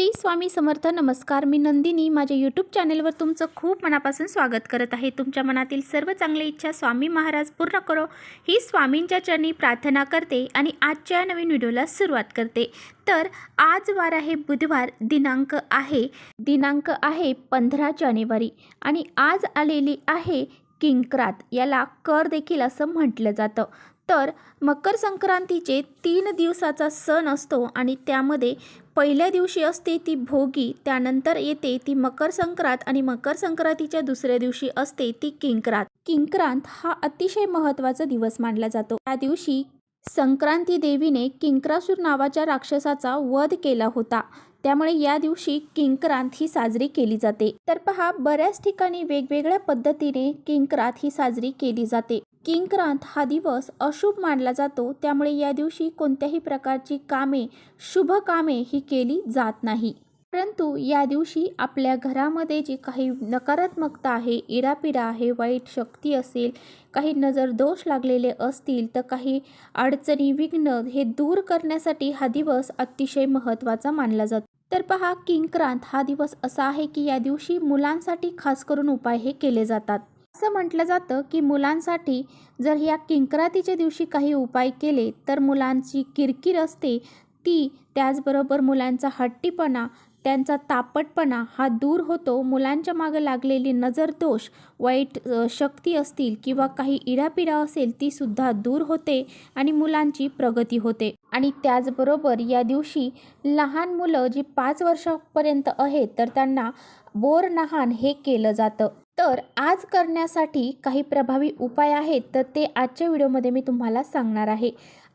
श्री स्वामी समर्थ नमस्कार. मी नंदिनी. माझ्या यूट्यूब चॅनेलवर तुमचं खूप मनापासून स्वागत करत आहे. तुमच्या मनातील सर्व चांगली इच्छा स्वामी महाराज पूर्ण करो. ही स्वामींच्या चरणी प्रार्थना करते आणि आजच्या नवीन व्हिडिओला सुरुवात करते. तर आज वार आहे बुधवार दिनांक आहे. दिनांक आहे पंधरा जानेवारी आणि आज आलेली आहे किंक्रात. याला कर देखील असं म्हटलं जातं. तर मकर संक्रांतीचे तीन दिवसाचा सण असतो आणि त्यामध्ये पहिल्या दिवशी असते ती भोगी त्यानंतर येते ती मकर संक्रांत आणि मकर संक्रांतीच्या दुसऱ्या दिवशी असते ती किंक्रांत. किंक्रांत हा अतिशय महत्त्वाचा दिवस मानला जातो. त्या दिवशी संक्रांती देवीने किंक्रासूर नावाच्या राक्षसाचा वध केला होता. त्यामुळे या दिवशी किंक्रांत ही साजरी केली जाते. तर पहा बऱ्याच ठिकाणी वेगवेगळ्या पद्धतीने किंक्रांत ही साजरी केली जाते. किंक्रांत हा दिवस अशुभ मानला जातो त्यामुळे या दिवशी कोणत्याही प्रकारची कामे शुभ कामे ही केली जात नाही. परंतु या दिवशी आपल्या घरामध्ये जी काही नकारात्मकता आहे इडापिडा आहे वाईट शक्ती असेल काही नजर दोष लागलेले असतील तर काही अडचणी विघ्न हे दूर करण्यासाठी हा दिवस अतिशय महत्त्वाचा मानला जातो. तर पहा किंक्रांत हा दिवस असा आहे की या दिवशी मुलांसाठी खास करून उपाय हे केले जातात. असं म्हटलं जातं की मुलांसाठी जर ह्या किंकरातीच्या दिवशी काही उपाय केले तर मुलांची किरकिर असते. ती त्याचबरोबर मुलांचा हट्टीपणा त्यांचा तापटपणा हा दूर होतो. मुलांच्या मागं लागलेली नजरदोष वाईट शक्ती असतील किंवा काही इडापिडा असेल ती सुद्धा दूर होते आणि मुलांची प्रगती होते. आणि त्याचबरोबर या दिवशी लहान मुलं जी पाच वर्षापर्यंत आहेत तर त्यांना बोर नहान हे केलं जातं. तर आज करण्यासाठी काही प्रभावी उपाय आहेत तर ते आजच्या व्हिडिओमध्ये मी तुम्हाला सांगणार आहे.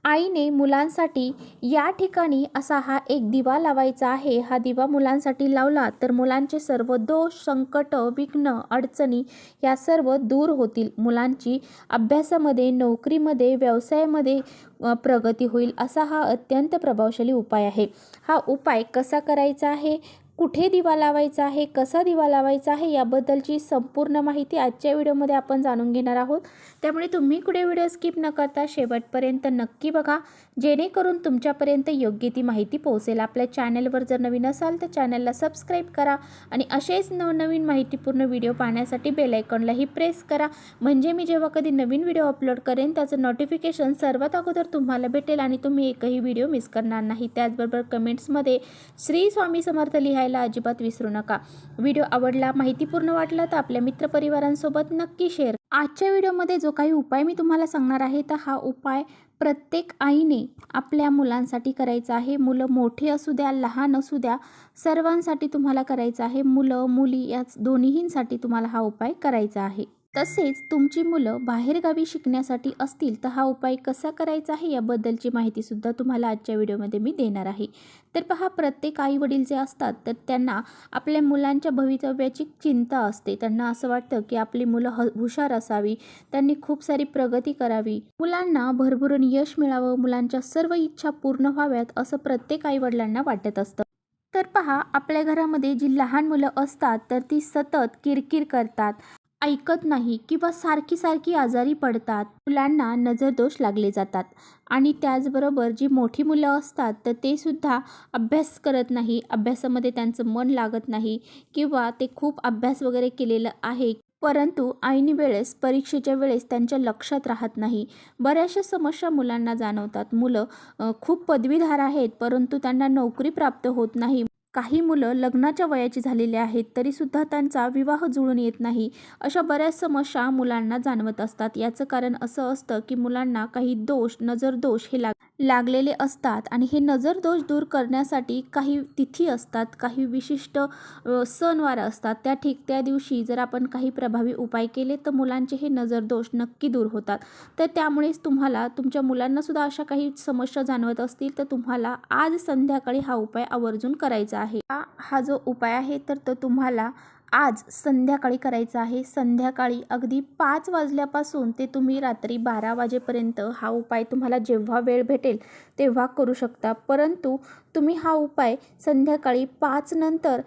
आईने मुलांसाठी या ठिकाणी असा हा एक दिवा लावायचा आहे. हा दिवा मुलांसाठी लावला तर मुलांचे सर्व दोष संकट विघ्न अडचणी या सर्व दूर होतील. मुलांची अभ्यासामध्ये नोकरीमध्ये व्यवसायामध्ये प्रगती होईल असा हा अत्यंत प्रभावशाली उपाय आहे. हा उपाय कसा करायचा आहे? कुठे दिवा लावायचा आहे कसा दिवा लावायचा आहे याबद्दलची संपूर्ण माहिती आजच्या व्हिडिओमध्ये आपण जाणून घेणार आहोत. त्यामुळे तुम्ही कुठे व्हिडिओ स्किप न करता शेवटपर्यंत नक्की बघा. जेणेकरून तुमच्यापर्यंत योग्य ती माहिती पोहोचेल. आपल्या चॅनलवर जर नवीन असाल तर चॅनलला सबस्क्राईब करा आणि असेच नवनवीन माहितीपूर्ण व्हिडिओ पाहण्यासाठी बेलायकॉनलाही प्रेस करा. म्हणजे मी जेव्हा कधी नवीन व्हिडिओ अपलोड करेन त्याचं नोटिफिकेशन सर्वात अगोदर तुम्हाला भेटेल आणि तुम्ही एकही व्हिडिओ मिस करणार नाही. त्याचबरोबर कमेंट्समध्ये श्री स्वामी समर्थ लिहायला अजिबात विसरू नका. व्हिडिओ आवडला माहितीपूर्ण वाटला तर आपल्या मित्रपरिवारांसोबत नक्की शेअर आजच्या व्हिडिओमध्ये जो काही उपाय मी तुम्हाला सांगणार आहे तर हा उपाय प्रत्येक आईने आपल्या मुलांसाठी करायचा आहे. मुलं मोठे असू द्या लहान असू द्या सर्वांसाठी तुम्हाला करायचा आहे. मुलं मुली याच दोन्हींसाठी तुम्हाला हा उपाय करायचा आहे. तसेच तुमची मुलं बाहेरगावी शिकण्यासाठी असतील तर हा उपाय कसा करायचा आहे याबद्दलची माहितीसुद्धा तुम्हाला आजच्या व्हिडिओमध्ये मी देणार आहे. तर पहा प्रत्येक आई वडील जे असतात तर त्यांना आपल्या मुलांच्या भवितव्याची चिंता असते. त्यांना असं वाटतं की आपली मुलं ह हुशार असावी त्यांनी खूप सारी प्रगती करावी. मुलांना भरभरून यश मिळावं मुलांच्या सर्व इच्छा पूर्ण व्हाव्यात असं प्रत्येक आईवडिलांना वाटत असतं. तर पहा आपल्या घरामध्ये जी लहान मुलं असतात तर ती सतत किरकिर करतात. ऐकत नाही किंवा सारखी सारखी आजारी पडतात. मुलांना नजरदोष लागले जातात आणि त्याचबरोबर जी मोठी मुलं असतात तर ते सुद्धा अभ्यास करत नाही. अभ्यासामध्ये त्यांचं मन लागत नाही किंवा ते खूप अभ्यास वगैरे केलेलं आहे. परंतु ऐन वेळेस परीक्षेच्या वेळेस त्यांच्या लक्षात राहत नाही. बऱ्याचशा समस्या मुलांना जाणवतात. मुलं खूप पदवीधार आहेत परंतु त्यांना नोकरी प्राप्त होत नाही. काही मुलं लग्नाच्या वयाची झालेली आहेत तरीसुद्धा त्यांचा विवाह जुळून येत नाही. अशा बऱ्याच समस्या मुलांना जाणवत असतात. याचं कारण असं असतं की मुलांना काही दोष नजरदोष हे लाग लागलेले असतात आणि हे नजरदोष दूर करण्यासाठी काही तिथी असतात काही विशिष्ट सणवार असतात. त्या ठीक त्या दिवशी जर आपण काही प्रभावी उपाय केले तर मुलांचे हे नजरदोष नक्की दूर होतात. तर त्यामुळेच तुम्हाला तुमच्या मुलांनासुद्धा अशा काही समस्या जाणवत असतील तर तुम्हाला आज संध्याकाळी हा उपाय आवर्जून करायचा आहे. हा हा जो उपाय आहे तर तो तुम्हाला आज संध्याकाळी करायचा आहे. संध्याकाळी अगदी पाच वाजल्यापासून ते तुम्ही रात्री बारा वाजेपर्यंत हा उपाय तुम्हाला जेव्हा वेळ भेटेल तेव्हा करू शकता. परंतु तुम्ही हा उपाय संध्याकाळी पाच नंतर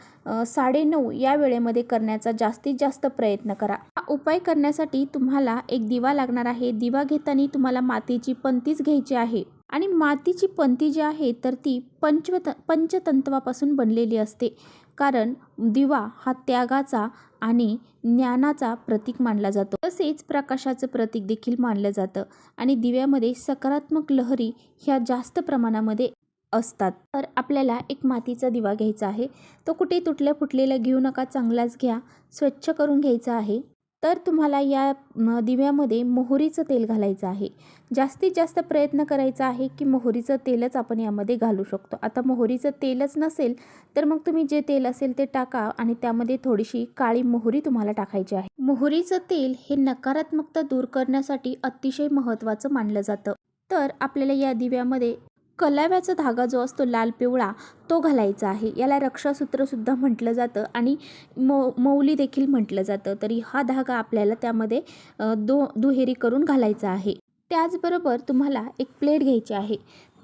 साडेनऊ या वेळेमध्ये करण्याचा जास्तीत जास्त प्रयत्न करा. हा उपाय करण्यासाठी तुम्हाला एक दिवा लागणार आहे. दिवा घेताना तुम्हाला मातीची पंतीच घ्यायची आहे. आणि मातीची पंती जी आहे तर ती पंचवत पंचतंत्वापासून बनलेली असते. कारण दिवा हा त्यागाचा आणि ज्ञानाचा प्रतीक मानला जातो. तसेच प्रकाशाचं प्रतीक देखील मानलं जातं आणि दिव्यामध्ये सकारात्मक लहरी ह्या जास्त प्रमाणामध्ये असतात. तर आपल्याला एक मातीचा दिवा घ्यायचा आहे. तो कुठे तुटल्या फुटलेला घेऊ नका चांगलाच घ्या स्वच्छ करून घ्यायचा आहे. तर तुम्हाला या दिव्यामध्ये मोहरीचं तेल घालायचं आहे. जास्तीत जास्त प्रयत्न करायचा आहे की मोहरीचं तेलच आपण यामध्ये घालू शकतो. आता मोहरीचं तेलच नसेल तर मग तुम्ही जे तेल असेल ते टाका आणि त्यामध्ये थोडीशी काळी मोहरी तुम्हाला टाकायची आहे. मोहरीचं तेल हे नकारात्मकता दूर करण्यासाठी अतिशय महत्त्वाचं मानलं जातं. तर आपल्याला या दिव्यामध्ये कलाव्याचा धागा जो असतो लाल पिवळा तो घालायचा आहे. याला रक्षासूत्रसुद्धा म्हटलं जातं आणि मौ मौली देखील म्हटलं जातं. तरी हा धागा आपल्याला त्यामध्ये दो दुहेरी करून घालायचा आहे. त्याचबरोबर तुम्हाला एक प्लेट घ्यायची आहे.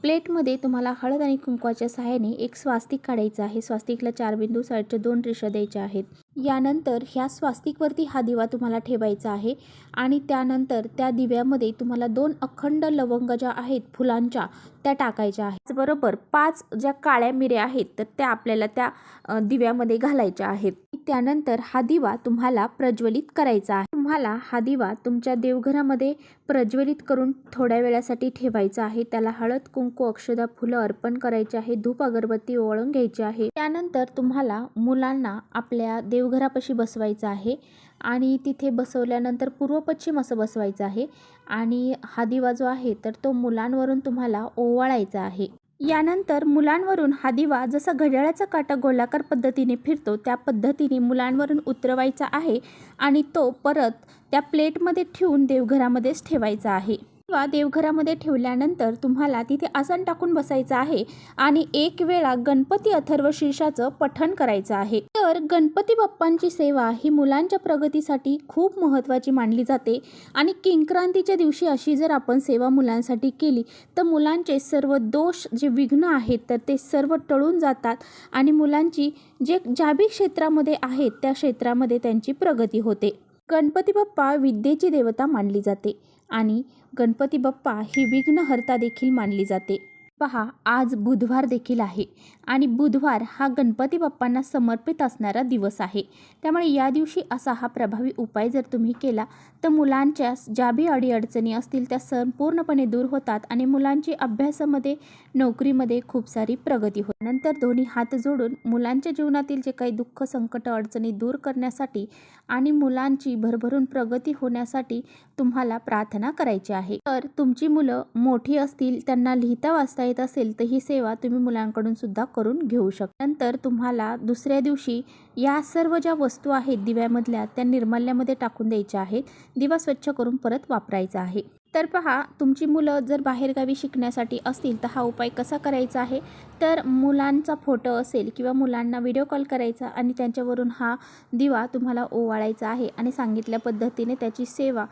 प्लेटमध्ये तुम्हाला हळद आणि कुंकवाच्या सहाय्याने एक स्वास्तिक काढायचं आहे. स्वास्तिकला चार बिंदू साईडच्या दोन रेषा द्यायच्या आहेत. यानंतर ह्या स्वास्तिकवरती हा दिवा तुम्हाला ठेवायचा आहे आणि त्यानंतर त्या दिव्यामध्ये तुम्हाला दोन अखंड लवंग ज्या आहेत फुलांच्या त्या टाकायच्या आहेत. बरोबर पाच ज्या काळ्या मिऱ्या आहेत तर त्या आपल्याला त्या दिव्यामध्ये घालायच्या आहेत. त्यानंतर हा दिवा तुम्हाला प्रज्वलित करायचा आहे. तुम्हाला हा दिवा तुमच्या देवघरामध्ये प्रज्वलित करून थोड्या वेळासाठी ठेवायचा आहे. त्याला हळद कुंकू अक्षदा फुलं अर्पण करायचे आहे. धूप अगरबत्ती ओळून घ्यायची आहे. त्यानंतर तुम्हाला मुलांना आपल्या देवघरापाशी बसवायचं आहे आणि तिथे बसवल्यानंतर पूर्व पश्चिम असं बसवायचं आहे. आणि हा दिवा जो आहे तर तो मुलांवरून तुम्हाला ओवाळायचा आहे. यानंतर मुलांवरून हा दिवा जसा घड्याळाचा काटा गोलाकार पद्धतीने फिरतो त्या पद्धतीने मुलांवरून उतरवायचा आहे आणि तो परत त्या प्लेटमध्ये ठेवून देवघरामध्येच ठेवायचा आहे. किंवा देवघरामध्ये ठेवल्यानंतर तुम्हाला तिथे आसन टाकून बसायचं आहे आणि एक वेळा गणपती अथर्व शीर्षाचं पठण करायचं आहे. तर गणपती बाप्पांची सेवा ही मुलांच्या प्रगतीसाठी खूप महत्त्वाची मानली जाते आणि किंक्रांतीच्या दिवशी अशी जर आपण सेवा मुलांसाठी केली तर मुलांचे सर्व दोष जे विघ्न आहेत तर ते सर्व टळून जातात आणि मुलांची जे ज्या बी क्षेत्रामध्ये आहेत त्या क्षेत्रामध्ये त्यांची प्रगती होते. गणपती बाप्पा विद्येची देवता मानली जाते आणि गणपती बाप्पा ही विघ्नहर्ता देखील मानली जाते. पहा आज बुधवार देखील आहे आणि बुधवार हा गणपती बाप्पांना समर्पित असणारा दिवस आहे. त्यामुळे या दिवशी असा हा प्रभावी उपाय जर तुम्ही केला तर मुलांच्या ज्या बी अडीअडचणी असतील त्या संपूर्णपणे दूर होतात आणि मुलांची अभ्यासामध्ये नोकरीमध्ये खूप सारी प्रगती होते. नंतर दोन्ही हात जोडून मुलांच्या जीवनातील जे काही दुःख संकट अडचणी दूर करण्यासाठी आणि मुलांची भरभरून प्रगती होण्यासाठी तुम्हाला प्रार्थना करायची आहे. तर तुमची मुलं मोठी असतील त्यांना लिहिता वाचता येत असेल तर ही सेवा तुम्ही मुलांकडून सुद्धा करून घेऊ शकता नंतर तुम्हाला दुसऱ्या दिवशी या सर्व ज्या वस्तू आहेत दिव्यामधल्या त्या निर्माल्यामध्ये टाकून द्यायच्या आहेत. दिवा स्वच्छ करून परत वापरायचा आहे. तर पहा तुमची मुलं जर बाहेरगावी शिकण्यासाठी असतील तर हा उपाय कसा करायचा आहे? तर मुलांचा फोटो असेल किंवा मुलांना व्हिडिओ कॉल करायचा आणि त्यांच्यावरून हा दिवा तुम्हाला ओवाळायचा आहे आणि सांगितल्या पद्धतीने त्याची सेवा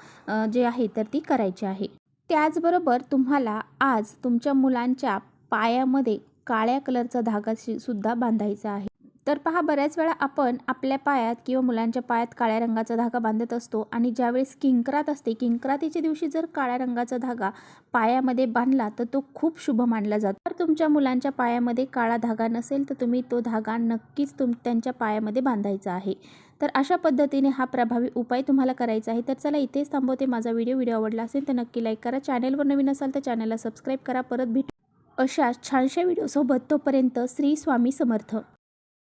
जे आहे तर ती करायची आहे. त्याचबरोबर तुम्हाला आज तुमच्या मुलांच्या पायामध्ये काळ्या कलरचा धागा सुद्धा बांधायचा आहे. तर पहा बऱ्याच वेळा आपण आपल्या पायात किंवा मुलांच्या पायात काळ्या रंगाचा धागा बांधत असतो आणि ज्यावेळेस किंकरात असते किंक्रातीच्या दिवशी जर काळ्या रंगाचा धागा पायामध्ये बांधला तर तो खूप शुभ मानला जातो. तर तुमच्या मुलांच्या पायामध्ये काळा धागा नसेल तर तुम्ही तो धागा नक्कीच तुम त्यांच्या पायामध्ये बांधायचा आहे. तर अशा पद्धतीने हा प्रभावी उपाय तुम्हाला करायचा आहे. तर चला इथेच थांबवते माझा व्हिडिओ. व्हिडिओ आवडला असेल तर नक्की लाईक करा. चॅनलवर नवीन असाल तर चॅनलला सबस्क्राईब करा. परत भेटू अशा छानशा व्हिडिओसोबत तोपर्यंत श्री स्वामी समर्थ.